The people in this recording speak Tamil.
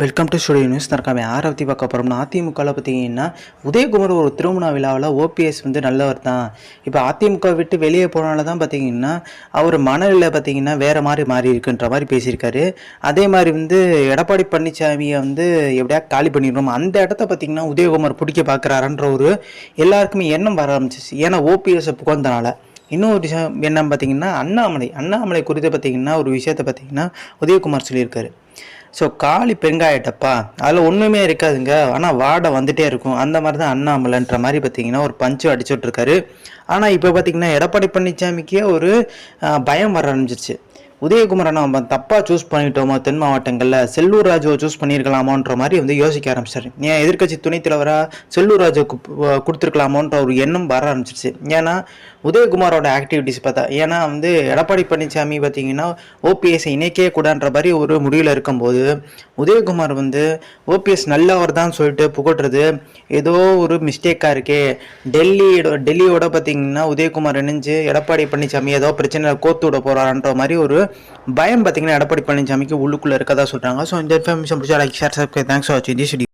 வெல்கம் டு ஸ்டுடியோ நியூஸ் தற்காம யாரை பற்றி பார்க்க போகிறோம்னா அதிமுகவில் பார்த்தீங்கன்னா உதயகுமார் ஒரு திருமண விழாவில் ஓபிஎஸ் வந்து நல்லவர் தான். இப்போ அதிமுக விட்டு வெளியே போனால தான் பார்த்தீங்கன்னா அவர் மனநிலை பார்த்தீங்கன்னா வேறு மாதிரி மாறி இருக்குன்ற மாதிரி பேசியிருக்காரு. அதே மாதிரி வந்து எடப்பாடி பழனிசாமியை வந்து எப்படியா காலி பண்ணிடணும். அந்த இடத்த பார்த்தீங்கன்னா உதயகுமார் பிடிக்க பார்க்குறாருன்ற ஒரு எல்லாருக்குமே எண்ணம் வர ஆரம்பிச்சிச்சு. ஏன்னா ஓபிஎஸ் புகழ்ந்தனால. இன்னொரு விஷயம் என்னன்னு பார்த்தீங்கன்னா அண்ணாமலை. அண்ணாமலை குறித்து பார்த்தீங்கன்னா ஒரு விஷயத்தை பார்த்தீங்கன்னா உதயகுமார் சொல்லியிருக்காரு. ஸோ காளி பெங்காயட்டப்பா அதில் ஒன்றுமே இருக்காதுங்க. ஆனால் வாடை வந்துட்டே இருக்கும். அந்த மாதிரி தான் அண்ணாமலைன்ற மாதிரி பார்த்தீங்கன்னா ஒரு பஞ்சு அடிச்சுட்ருக்காரு ஆனால் இப்போ பார்த்தீங்கன்னா எடப்பாடி பழனிசாமிக்கே ஒரு பயம் வர ஆரம்பிச்சிருச்சு. உதயகுமாரை நம்ம தப்பாக சூஸ் பண்ணிட்டோமோ தென் மாவட்டங்களில் செல்லூர் ராஜுவை சூஸ் பண்ணியிருக்கலாமோன்ற மாதிரி வந்து யோசிக்க ஆரம்பிச்சாரு. ஏன் எதிர்க்கட்சி துணைத் தலைவராக செல்லூர் ராஜுக்கு கொடுத்துருக்கலாமோன்ற ஒரு எண்ணம் வர ஆரம்பிச்சிருச்சு. ஏன்னா உதயகுமாரோட ஆக்டிவிட்டிஸ் பார்த்தா ஏன்னா வந்து எடப்பாடி பழனிசாமி பார்த்தீங்கன்னா ஓபிஎஸ்ஸை இணைக்கவே கூடான்ற மாதிரி ஒரு முடிவில் இருக்கும்போது உதயகுமார் வந்து ஓபிஎஸ் நல்லவர் தான் சொல்லிட்டு புகழ்றது ஏதோ ஒரு மிஸ்டேக்காக இருக்கே. டெல்லியோட டெல்லியோட பார்த்தீங்கன்னா உதயகுமார் இணைஞ்சு எடப்பாடி பழனிசாமி ஏதோ பிரச்சனை கோத்து விட போகிறான்ற மாதிரி ஒரு பயம் பார்த்தீங்கன்னா எடப்பாடி பழனிசாமிக்கு உள்ளுக்குள்ளே இருக்கதா சொல்கிறாங்க ஸோ இந்த இன்ஃபர்மேஷன் பிடிச்சா like share subscribe thanks for வாட்சிங் திஸ்